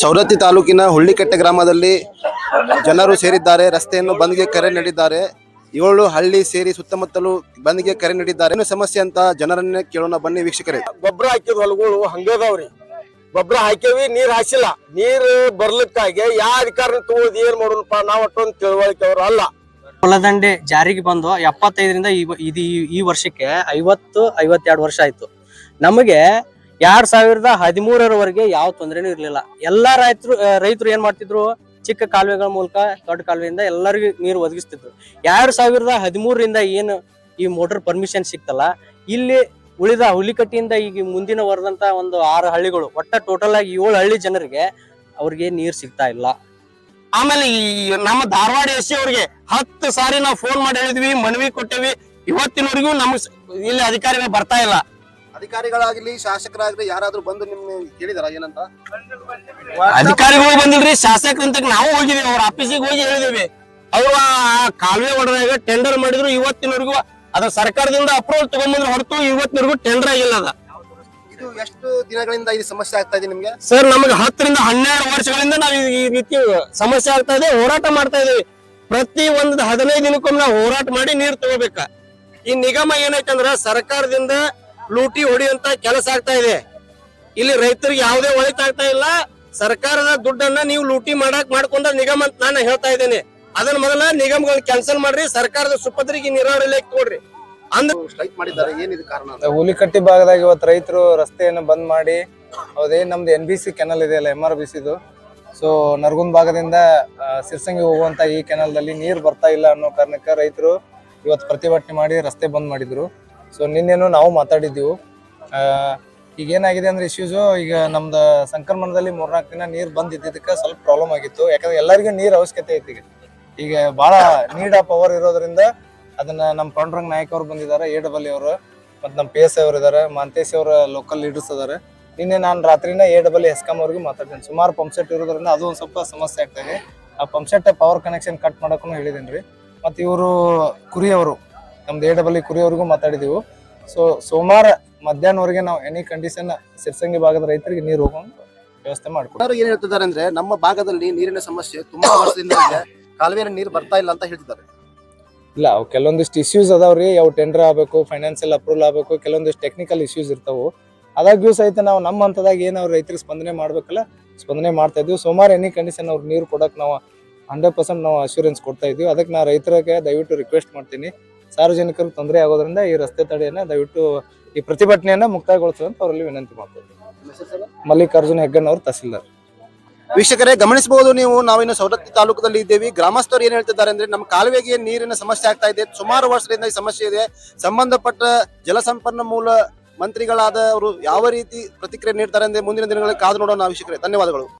ಸವದತ್ತಿ ತಾಲೂಕಿನ ಹುಳ್ಳಿಕಟ್ಟೆ ಗ್ರಾಮದಲ್ಲಿ ಜನರು ಸೇರಿದ್ದಾರೆ. ರಸ್ತೆಯನ್ನು ಬಂದ್ಗೆ ಕರೆ ನೀಡಿದ್ದಾರೆ. ಏಳು ಹಳ್ಳಿ ಸೇರಿ ಸುತ್ತಮುತ್ತಲು ಬಂದ್ಗೆ ಕರೆ ನೀಡಿದ್ದಾರೆ. ಏನು ಸಮಸ್ಯೆ ಅಂತ ಜನರನ್ನೇ ಕೇಳೋಣ. ಬನ್ನಿ ವೀಕ್ಷಕರೇ. ಗೊಬ್ಬರ ಹಾಕಿದ ಹೊಲಗಳು ಹಂಗದಾವ್ರಿ ಗೊಬ್ಬರ ಹಾಕ್ಯವಿ ನೀರ್ ಹಾಸಿಲ್ಲ. ನೀರ್ ಬರ್ಲಿಕ್ಕಾಗಿ ಯಾವ ಅಧಿಕಾರ ತಗೋದ್ ಏನ್ ಮಾಡೋಣಪ್ಪ ನಾವ್ ಅಷ್ಟೊಂದು ತಿಳುವಳಿಕೆ ಅವ್ರು ಅಲ್ಲ. ಹೊಲದಂಡೆ ಜಾರಿಗೆ ಬಂದು ಎಪ್ಪತ್ತೈದರಿಂದ ಈ ಇದು ಈ- ಈ ವರ್ಷಕ್ಕೆ ಐವತ್ತು ಐವತ್ತೆರಡು ವರ್ಷ ಆಯ್ತು. ನಮಗೆ ಎರಡ್ ಸಾವಿರದ ಹದಿಮೂರರವರೆಗೆ ಯಾವ ತೊಂದರೆನೂ ಇರಲಿಲ್ಲ. ಎಲ್ಲಾ ರೈತರು ರೈತರು ಏನ್ ಮಾಡ್ತಿದ್ರು? ಚಿಕ್ಕ ಕಾಲುವೆಗಳ ಮೂಲಕ ದೊಡ್ಡ ಕಾಲುವೆಯಿಂದ ಎಲ್ಲರಿಗೂ ನೀರು ಒದಗಿಸ್ತಿದ್ರು. ಎರಡ್ ಸಾವಿರದ ಹದಿಮೂರರಿಂದ ಏನು ಈ ಮೋಟರ್ ಪರ್ಮಿಷನ್ ಸಿಕ್ತಲ್ಲ, ಇಲ್ಲಿ ಉಳಿದ ಹುಲಿಕಟ್ಟಿಯಿಂದ ಈಗ ಮುಂದಿನ ವರದಂತ ಒಂದು ಆರು ಹಳ್ಳಿಗಳು, ಒಟ್ಟ ಟೋಟಲ್ ಆಗಿ ಏಳು ಹಳ್ಳಿ ಜನರಿಗೆ ಅವ್ರಿಗೆ ನೀರು ಸಿಗ್ತಾ ಇಲ್ಲ. ಆಮೇಲೆ ಈ ನಮ್ಮ ಧಾರವಾಡ ಎಸ್ ಅವ್ರಿಗೆ ಹತ್ತು ಸಾರಿ ನಾವು ಫೋನ್ ಮಾಡಿ ಹೇಳಿದ್ವಿ, ಮನವಿ ಕೊಟ್ಟೇವಿ. ಇವತ್ತಿನವರೆಗೂ ನಮ್ಗೆ ಸ- ಇಲ್ಲಿ ಅಧಿಕಾರಿಗಳು ಬರ್ತಾ ಇಲ್ಲ. ಅಧಿಕಾರಿಗಳಾಗಲಿ ಶಾಸಕರಾಗಲಿ ಯಾರಾದ್ರೂ ಬಂದು ನಿಮ್ಗೆ ಹೇಳಿದಾರ ಏನಂತ? ಅಧಿಕಾರಿಗಳು ಬಂದಿಲ್ರಿ ಶಾಸಕರಂತ ನಾವು ಹೋಗಿದೀವಿ ಅವ್ರ ಆಫೀಸಿಗೆ ಹೋಗಿ ಹೇಳಿದೀವಿ ಅವ್ರು ಆ ಕಾಲುವೆ ಹೊಡೆದಾಗ ಟೆಂಡರ್ ಮಾಡಿದ್ರು ಇವತ್ತಿನವರೆಗೂ ಅದ ಸರ್ಕಾರದಿಂದ ಅಪ್ರೂವಲ್ ತಗೊಂಡ್ಬಂದ್ರೆ ಹೊರತು ಇವತ್ತಿನವರೆಗೂ ಟೆಂಡರ್ ಆಗಿಲ್ಲ ಅದ. ಇದು ಎಷ್ಟು ದಿನಗಳಿಂದ ಇದು ಸಮಸ್ಯೆ ಆಗ್ತಾ ಇದೆ ನಿಮ್ಗೆ? ಸರ್ ನಮಗೆ ಹತ್ತರಿಂದ ಹನ್ನೆರಡು ವರ್ಷಗಳಿಂದ ನಾವು ಈ- ಈ ರೀತಿ ಸಮಸ್ಯೆ ಆಗ್ತಾ ಇದೆ ಹೋರಾಟ ಮಾಡ್ತಾ ಇದೀವಿ. ಪ್ರತಿ ಒಂದು ಹದಿನೈದು ದಿನಕ್ಕೊಮ್ಮೆ ನಾವು ಹೋರಾಟ ಮಾಡಿ ನೀರು ತಗೋಬೇಕ? ಈ ನಿಗಮ ಏನೈತಂದ್ರ ಸರ್ಕಾರದಿಂದ ಲೂಟಿ ಹೊಡೆಯುವಂತ ಕೆಲಸ ಆಗ್ತಾ ಇದೆ. ಇಲ್ಲಿ ರೈತರಿಗೆ ಯಾವುದೇ ಒಳಿತಾಗ್ತಾ ಇಲ್ಲ. ಸರ್ಕಾರದ ದುಡ್ಡನ್ನ ನೀವು ಲೂಟಿ ಮಾಡಕ್ ಮಾಡ್ಕೊಂಡ ನಿಗಮ ಅಂತ ನಾನು ಹೇಳ್ತಾ ಇದ್ದೇನೆ. ಅದನ್ನ ಮೊದಲ ನಿಗಮಗಳನ್ನ ಕ್ಯಾನ್ಸಲ್ ಮಾಡ್ರಿ ಸರ್ಕಾರದ ಸುಪತ್ರಿಗೆ ನೀರಾವರಿ ಇಲಾಖೆ ಕೊಡ್ರಿ. ಅಂದ್ರೆ ಸ್ಟ್ರೈಕ್ ಮಾಡಿದ್ದಾರೆ ಏನಿದು ಕಾರಣ ಅಂತ? ಹುಲಿಕಟ್ಟಿ ಭಾಗದಾಗ ಇವತ್ತು ರೈತರು ರಸ್ತೆಯನ್ನು ಬಂದ್ ಮಾಡಿ ಅದೇ ನಮ್ದು ಎನ್ ಬಿ ಸಿ ಕೆನಲ್ ಇದೆಯಲ್ಲ ಎಂ ಆರ್ ಬಿ ಸಿದು ಸೊ ನರ್ಗುನ್ ಭಾಗದಿಂದ ಸಿರ್ಸಂಗಿ ಹೋಗುವಂತ ಈ ಕೆನಲ್ದಲ್ಲಿ ನೀರು ಬರ್ತಾ ಇಲ್ಲ ಅನ್ನೋ ಕಾರಣಕ್ಕೆ ರೈತರು ಇವತ್ತು ಪ್ರತಿಭಟನೆ ಮಾಡಿ ರಸ್ತೆ ಬಂದ್ ಮಾಡಿದ್ರು. ಸೊ ನಿನ್ನೇನು ನಾವು ಮಾತಾಡಿದ್ದೀವಿ. ಈಗ ಏನಾಗಿದೆ ಅಂದ್ರೆ ಇಶ್ಯೂಸು ಈಗ ನಮ್ದು ಸಂಕ್ರಮಣದಲ್ಲಿ ಮೂರ್ನಾಲ್ಕು ದಿನ ನೀರು ಬಂದಿದ್ದಕ್ಕೆ ಸ್ವಲ್ಪ ಪ್ರಾಬ್ಲಮ್ ಆಗಿತ್ತು. ಯಾಕಂದ್ರೆ ಎಲ್ಲರಿಗೂ ನೀರು ಅವಶ್ಯಕತೆ ಐತಿ ಈಗ. ಈಗ ಬಹಳ ನೀಡ್ ಆ ಪವರ್ ಇರೋದ್ರಿಂದ ಅದನ್ನ ನಮ್ಮ ಪಾಂಡುರಂಗ ನಾಯಕ್ ಅವ್ರು ಬಂದಿದ್ದಾರೆ ಎ ಡಬಲ್ ಅವರು, ಮತ್ತು ನಮ್ಮ ಪಿ ಎಸ್ ಅವರು ಇದ್ದಾರೆ ಮಾಂತೇಶ್ ಅವರ ಲೋಕಲ್ ಲೀಡರ್ಸ್ ಇದ್ದಾರೆ. ನಿನ್ನೆ ನಾನು ರಾತ್ರಿನ ಎ ಡಬಲ್ ಎಸ್ಕಾಮ್ ಅವ್ರಿಗೆ ಮಾತಾಡ್ತೀನಿ. ಸುಮಾರು ಪಂಪ್ ಸೆಟ್ ಇರೋದ್ರಿಂದ ಅದು ಒಂದು ಸ್ವಲ್ಪ ಸಮಸ್ಯೆ ಆಗ್ತಾ ಇದೆ. ಆ pump set power connection cut ಮಾಡೋಕ್ಕೂ ಹೇಳಿದ್ದೀನಿ ರೀ ಮತ್ತು ಇವರು ಕುರಿ ಅವರು ನಮ್ದು ಎ ಡಬಲ್ ಕುರಿ ಮಾತಾಡಿದೆವು. ಮಾತಾಡಿದೀವಿ ಸೊ ಸೋಮವಾರ ಮಧ್ಯಾಹ್ನವರೆಗೆ ನಾವು ಎನಿ ಕಂಡೀಷನ್ ಸಿರ್ಸಂಗಿ ಭಾಗದ ರೈತರಿಗೆ ನೀರು ಹೋಗೋಂಗ್ ವ್ಯವಸ್ಥೆ ಮಾಡ್ಕೊಂಡು ಏನ್ ಹೇಳ್ತಿದ್ದಾರೆ ಅಂದ್ರೆ ನಮ್ಮ ಭಾಗದಲ್ಲಿ ನೀರಿನ ಸಮಸ್ಯೆ ತುಂಬಾ ವರ್ಷದಿಂದ ಇದೆ. ಕಾಲುವೆಯಲ್ಲಿ ನೀರು ಬರ್ತಾ ಇಲ್ಲ ಅಂತ ಹೇಳ್ತಿದ್ದಾರೆ. ಇಲ್ಲ ಅವು ಕೆಲವೊಂದಿಷ್ಟು ಇಶ್ಯೂಸ್ ಅದಾವ್ರಿ ಅವು ಟೆಂಡರ್ ಆಗಬೇಕು ಫೈನಾನ್ಸಿಯಲ್ ಅಪ್ರೂವಲ್ ಆಗಬೇಕು ಕೆಲವೊಂದಿಷ್ಟು ಟೆಕ್ನಿಕಲ್ ಇಶ್ಯೂಸ್ ಇರ್ತಾವು. ಅದಾಗ್ಯೂ ಸಹಿತ ನಾವು ನಮ್ಮ ಹಂತದಾಗ ಏನು ಅವ್ರ ರೈತರಿಗೆ ಸ್ಪಂದನೆ ಮಾಡ್ಬೇಕಲ್ಲ ಸ್ಪಂದನೆ ಮಾಡ್ತಾ ಇದ್ವಿ. ಸುಮಾರು ಎನಿ ಕಂಡೀಷನ್ ಅವ್ರು ನೀರು ಕೊಡಕ್ಕೆ ನಾವು ಹಂಡ್ರೆಡ್ ಪರ್ಸೆಂಟ್ ನಾವು ಅಶ್ಯೂರೆನ್ಸ್ ಕೊಡ್ತಾ ಇದ್ವಿ. ಅದಕ್ಕೆ ನಾ ರೈತರಿಗೆ ದಯವಿಟ್ಟು ರಿಕ್ವೆಸ್ಟ್ ಮಾಡ್ತೀನಿ. ಸಾರ್ವಜನಿಕರಿಗೆ ತೊಂದರೆ ಆಗೋದ್ರಿಂದ ಈ ರಸ್ತೆ ತಡೆಯನ್ನ ದಯವಿಟ್ಟು ಈ ಪ್ರತಿಭಟನೆಯನ್ನ ಮುಕ್ತಾಯಗೊಳಿಸುವಂತ ಅವರಲ್ಲಿ ವಿನಂತಿ ಮಾಡ್ತೇವೆ. ಮಲ್ಲಿಕಾರ್ಜುನ ಹೆಗ್ಗಣ್ಣ ಅವರು ತಹಸೀಲ್ದಾರ್. ವೀಕ್ಷಕರೇ, ಗಮನಿಸಬಹುದು ನೀವು ನಾವಿನ್ನು ಸವದತ್ತಿ ತಾಲೂಕದಲ್ಲಿ ಇದ್ದೇವೆ. ಗ್ರಾಮಸ್ಥರು ಏನ್ ಹೇಳ್ತಿದ್ದಾರೆ ಅಂದ್ರೆ, ನಮ್ಮ ಕಾಲುವೆಗೆ ನೀರಿನ ಸಮಸ್ಯೆ ಆಗ್ತಾ ಇದೆ. ಸುಮಾರು ವರ್ಷದಿಂದ ಈ ಸಮಸ್ಯೆ ಇದೆ. ಸಂಬಂಧಪಟ್ಟ ಜಲಸಂಪನ್ಮೂಲ ಮಂತ್ರಿಗಳಾದವರು ಯಾವ ರೀತಿ ಪ್ರತಿಕ್ರಿಯೆ ನೀಡ್ತಾರೆ ಅಂದ್ರೆ ಮುಂದಿನ ದಿನಗಳಲ್ಲಿ ಕಾದು ನೋಡೋಣ ವೀಕ್ಷಕರೇ. ಧನ್ಯವಾದಗಳು.